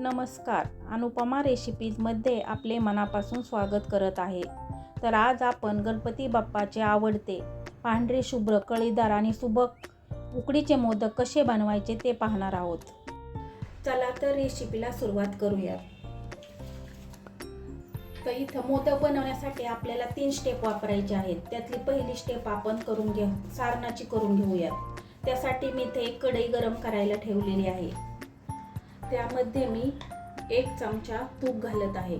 नमस्कार. अनुपमा रेसिपीजमध्ये आपले मनापासून स्वागत करत आहे. तर आज आपण गणपती बाप्पाचे आवडते पांढरे शुभ्र कळीदार आणि सुबक उकडीचे मोदक कसे बनवायचे ते पाहणार आहोत. चला तर रेसिपीला सुरुवात करूया. तर इथं मोदक बनवण्यासाठी आपल्याला तीन स्टेप वापरायचे आहेत. त्यातली पहिली स्टेप आपण करून घेऊ सारणाची करून घेऊयात. त्यासाठी मी इथे एक कढई गरम करायला ठेवलेली आहे. त्यामध्ये मी एक चमचा तूप घालत आहे.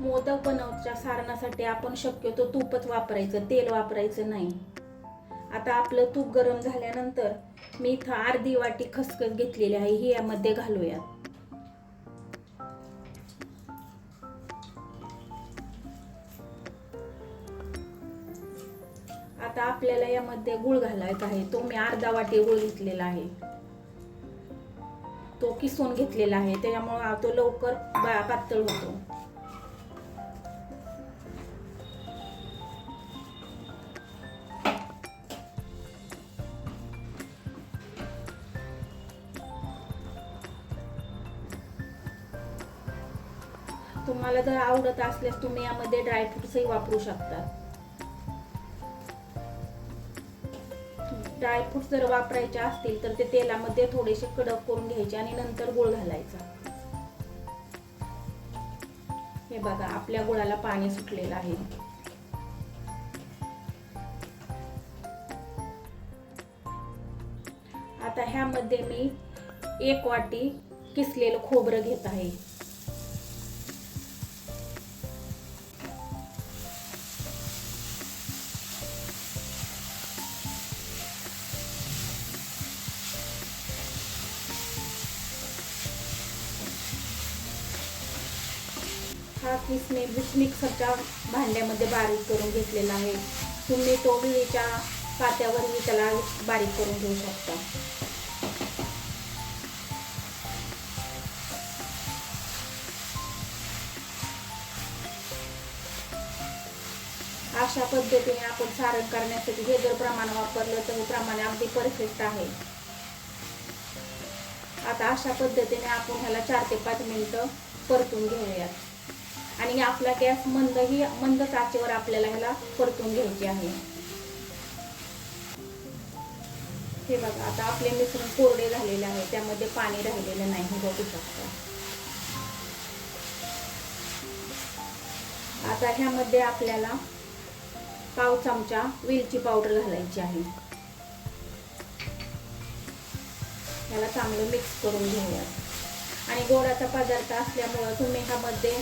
मोदक बनवच्या सारणासाठी आपण शक्यतो तूपच वापरायचं तेल वापरायचं नाही. आता आपलं तूप गरम झाल्यानंतर मी इथं अर्धी वाटी खसखस घेतलेली आहे ही यामध्ये घालूया. आता आपल्याला यामध्ये गुळ घालायचा आहे तो मी अर्धा वाटी गुळ घेतलेला आहे. तो किसून घेतलेला आहे त्याच्यामुळं तो लवकर पातळ होतो. तुम्हाला जर आवडत असल्यास तुम्ही यामध्ये ड्रायफ्रुट्सही वापरू शकता. ड्रायफ्रुट्स जर वापरायचे असतील तर ते तेलामध्ये थोडेसे कडक करून घ्यायचे आणि नंतर गुळ घालायचा. हे बघा आपल्या गुळाला पाणी सुटलेलं आहे. आता ह्यामध्ये मी एक वाटी किसलेलं खोबरं घेत आहे. हा किस मी मिक्सरच्या भांड्यामध्ये बारीक करून घेतलेला आहे. तुम्ही तो विळीच्या पात्यावरही त्याला बारीक करून घेऊ शकता. अशा पद्धतीने आपण सारण करण्यासाठी हे जर प्रमाण वापरलं तर हे प्रमाण अगदी परफेक्ट आहे. आता अशा पद्धतीने आपण ह्याला चार ते पाच मिनिटं परतून घेऊयात. आणि आपला गॅस मंद ही मंद काचेवर आपल्याला ह्याला परतून घ्यायची आहे. हे बघा आता आपले मिश्रण कोरडे झालेले आहे. त्यामध्ये पाणी राहिलेलं नाही हे बघू शकता. आता ह्यामध्ये आपल्याला पाव चमचा वेलची पावडर घालायची आहे. ह्याला चांगलं मिक्स करून घेऊयात. आणि गोडाचा पदार्थ असल्यामुळं तुम्ही ह्यामध्ये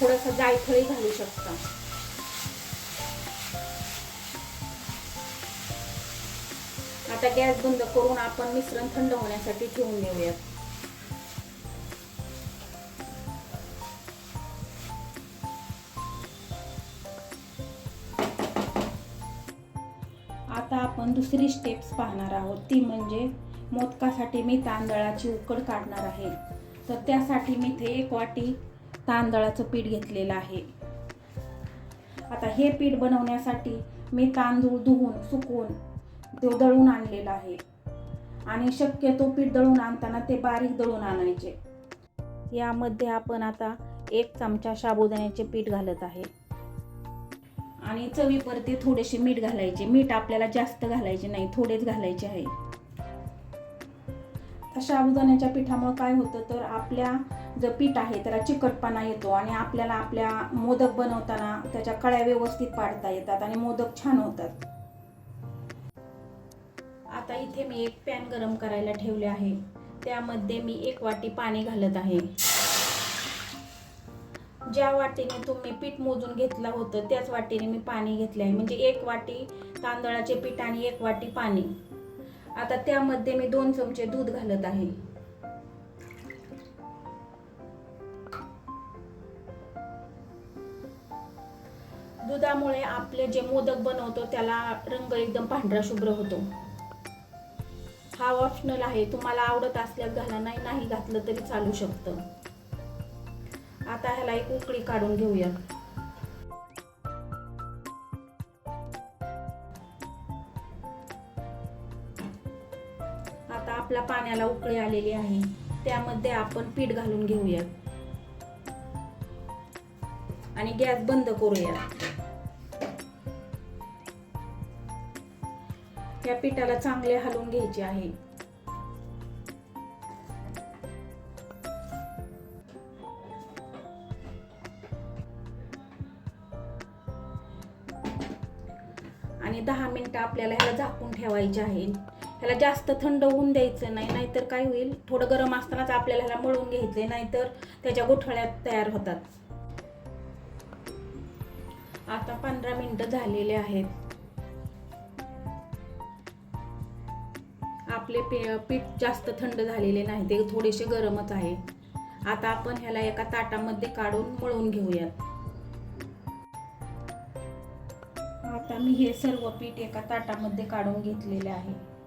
थोडंसं जायफळी घालू शकता. आता गॅस बंद करून आपण मिश्रण थंड होण्यासाठी ठेवून देऊयात. आता आपण दुसरी स्टेप्स पाहणार आहोत. ती म्हणजे मोदकासाठी मी तांदळाची उकड काढणार आहे. तर त्यासाठी मी इथे एक वाटी तांदळाचं पीठ घेतलेलं आहे. आता हे पीठ बनवण्यासाठी मी तांदूळ धुवून सुकवून तो दळून आणलेलं आहे. आणि शक्यतो पीठ दळून आणताना ते बारीक दळून आणायचे. यामध्ये आपण आता एक चमचा साबुदाण्याचे पीठ घालत आहे. आणि चवीवरती थोडेसे मीठ घालायचे. मीठ आपल्याला जास्त घालायचे नाही थोडेच घालायचे आहे. साबुदाण्याच्या पिठामुळे काय होतं तर आपल्या जो पीठ आहे त्याला चिकटपणा येतो आणि आपल्याला आपल्या मोदक बनवताना त्याच्या कळ्या व्यवस्थित पाडता येतात आणि मोदक छान होतात. आता इथे मी एक पॅन गरम करायला ठेवले आहे. त्यामध्ये मी एक वाटी पाणी घालत आहे. ज्या वाटीने तुम्ही पीठ मोजून घेतलं होतं त्याच वाटीने मी पाणी घेतले आहे म्हणजे एक वाटी तांदळाचे पीठ आणि एक वाटी पाणी. आता त्यामध्ये मी दोन चमचे दूध घालत आहे. दुधामुळे आपले जे मोदक बनवतो त्याला रंग एकदम पांढरा शुभ्र होतो. हा ऑप्शनल आहे. तुम्हाला आवडत असल्यास घाला नाही नाही घातलं तरी चालू शकतं. आता ह्याला एक उकळी काढून घेऊया. आता आपल्या पाण्याला उकळी आलेली आहे. त्यामध्ये आपण पीठ घालून घेऊया आणि गॅस बंद करूया या पिठाला चांगले हलवून घ्यायचे आहे. आणि दहा मिनिटं आपल्याला ह्याला झाकून ठेवायचे आहे. ह्याला जास्त थंड होऊन द्यायचं नाही नाहीतर काय होईल? थोडं गरम असतानाच आपल्याला ह्याला मळून घ्यायचं नाहीतर त्याच्या गोठळ्यात तयार होतात. आता पंधरा मिनिटं झालेले आहेत. आपले पे पीठ जास्त थंड झालेले नाही ते थोडेसे गरमच आहे. आता आपण ह्याला एका ताटामध्ये काढून मळून घेऊयात. आता मी हे सर्व पीठ एका ताटामध्ये काढून घेतलेले आहे.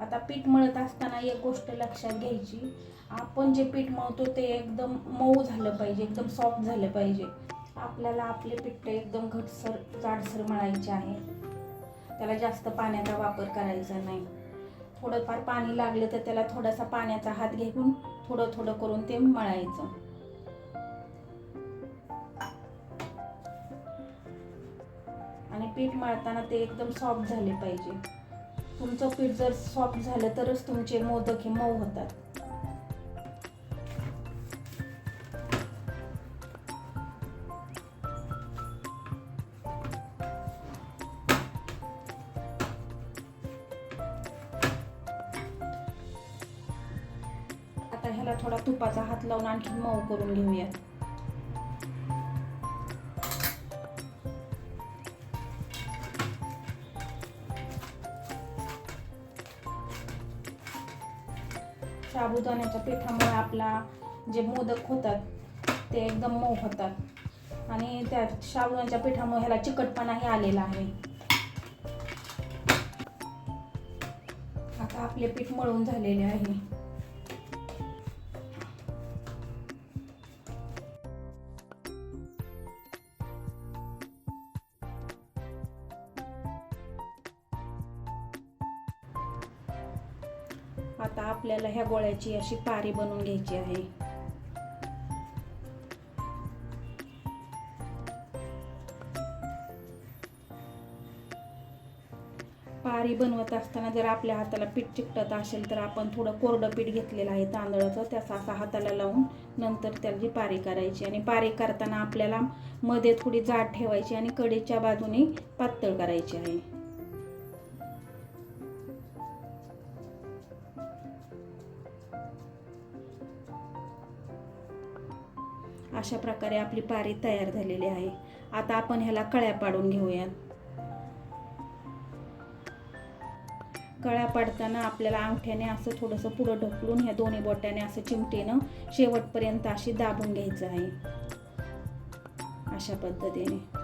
आता पीठ मळत असताना एक गोष्ट लक्षात घ्यायची. आपण जे पीठ मळतो ते एकदम मऊ झालं पाहिजे एकदम सॉफ्ट झालं पाहिजे. आपल्याला आपले पीठ एकदम घटसर जाडसर मळायचे आहे. त्याला जास्त पाण्याचा वापर करायचा नाही. थोडंफार पाणी लागलं तर त्याला थोडासा पाण्याचा हात घेऊन थोडं थोडं करून ते मळायचं. आणि पीठ मळताना ते एकदम सॉफ्ट झाले पाहिजे. तुमचं पीठ जर सॉफ्ट झालं तरच तुमचे मोदक हे मऊ होतात. आता ह्याला थोडा तुपाचा हात लावून आणखी मऊ करून घेऊयात. साबुदाण्याच्या पिठामुळे आपला जे मोदक होतात ते एकदम मऊ होतात. आणि त्या साबुदाण्याच्या पिठामुळे ह्याला चिकटपणाही आलेला आहे. आता आपले पीठ मळून झालेले आहे. आता आपल्याला ह्या गोळ्याची अशी पारी बनवून घ्यायची आहे. पारी बनवत असताना जर आपल्या हाताला पीठ चिकटत असेल तर आपण थोडं कोरडं पीठ घेतलेलं आहे तांदळाचं त्याचा असा हाताला लावून नंतर त्याची पारी करायची. आणि पारी करताना आपल्याला मध्ये थोडी जाड ठेवायची आणि कडेच्या बाजूने पातळ करायची आहे. अशा प्रकारे आपली पारी तयार झालेली आहे. आता आपण ह्याला कळ्या पाडून घेऊयात. कळ्या पाडताना आपल्याला अंगठ्याने असं थोडंसं पुढं ढकलून ह्या दोन्ही बोट्याने असं चिमटेनं शेवटपर्यंत अशी दाबून घ्यायचं आहे. अशा पद्धतीने.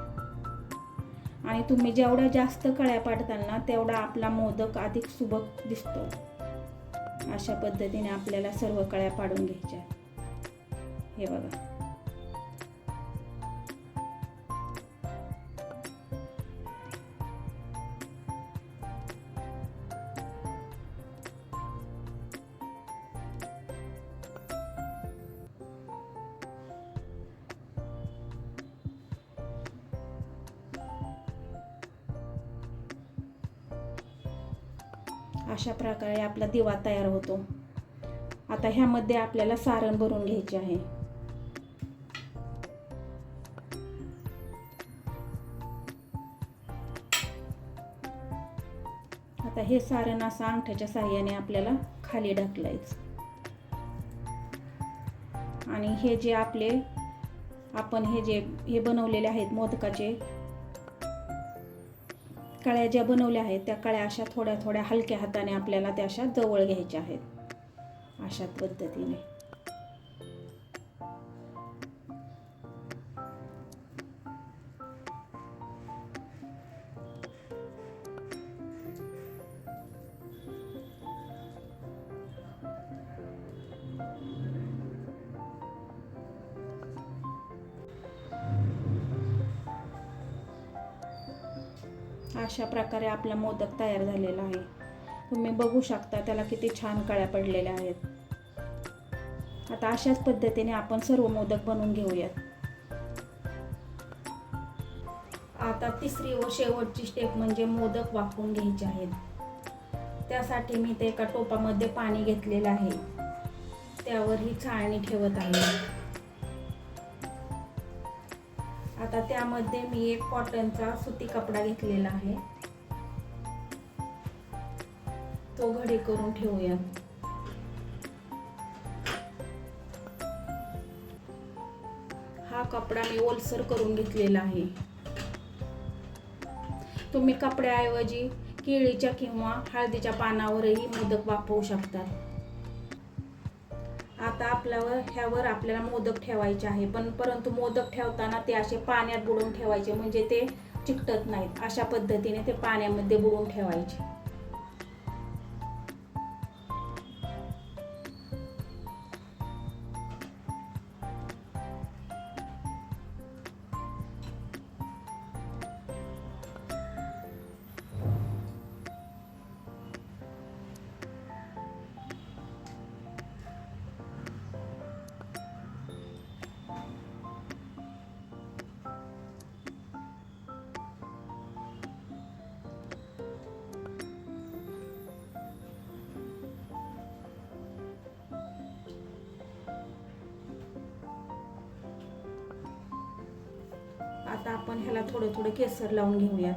आणि तुम्ही जेवढ्या जास्त कळ्या पाडताल ना तेवढा आपला मोदक अधिक सुबक दिसतो. अशा पद्धतीने आपल्याला सर्व कळ्या पाडून घ्यायच्या हे बघा. अशा प्रकारे आपला दिवा तयार होतो. आता ह्यामध्ये आपल्याला सारण भरून घ्यायचे आहे. आता हे सारण असं अंगठ्याच्या साह्याने आपल्याला खाली ढकलायचं. आणि हे जे आपले आपण हे जे हे बनवलेले आहेत मोदकाचे कळ्या ज्या बनवल्या आहेत त्या कळ्या अशा थोड्या थोड्या हलक्या हाताने आपल्याला त्या अशा जवळ घ्यायच्या आहेत. अशा पद्धतीने. अशा प्रकारे आपला मोदक तयार झालेला आहे. तुम्ही बघू शकता त्याला किती छान कळ्या पडलेल्या आहेत. आता अशाच पद्धतीने आपण सर्व मोदक बनवून घेऊयात. आता तिसरी व शेवटची स्टेप म्हणजे मोदक वाफवून घ्यायचे आहेत. त्यासाठी मी ते एका टोपामध्ये पाणी घेतलेलं आहे. त्यावर ही चाळणी ठेवत आहे. आता त्यामध्ये मी एक कॉटनचा सुती कपडा घेतलेला आहे. तो घडी करून ठेवूया. हा कपडा मी ओलसर करून घेतलेला आहे. तुम्ही कपड्याऐवजी केळीच्या किंवा हळदीच्या पानावरही मोदक वापरू शकतात आता आपल्यावर ह्यावर आपल्याला मोदक ठेवायचे आहे. पण परंतु मोदक ठेवताना ते असे पाण्यात बुडवून ठेवायचे म्हणजे ते चिकटत नाहीत. अशा पद्धतीने ते पाण्यामध्ये बुडवून ठेवायचे. ह्याला थोडं थोडं केसर लावून घेऊया.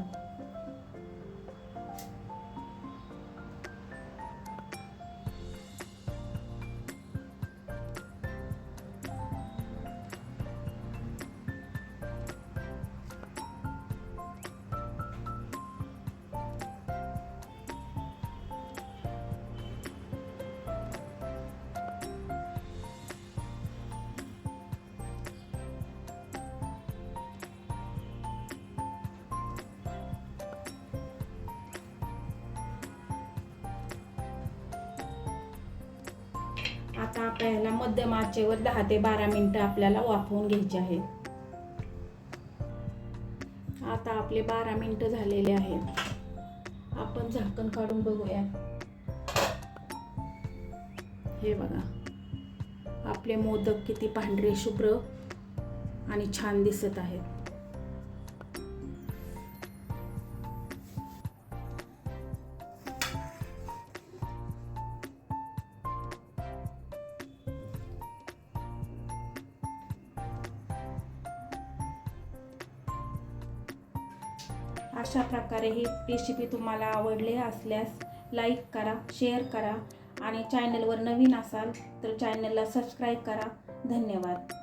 आता आपल्याला मध्यम आचेवर दहा ते बारा मिनटं आपल्याला वाफवून घ्यायचे आहेत. आता आपले बारा मिनटं झालेले आहेत. आपण झाकण काढून बघूया. हे बघा. आपले मोदक किती पांढरे शुभ्र आणि छान दिसत आहेत. अशा प्रकारे ही रेसिपी तुम्हाला आवडली असल्यास लाईक करा शेअर करा आणि चॅनलवर नवीन असाल तर चॅनलला सबस्क्राईब करा. धन्यवाद.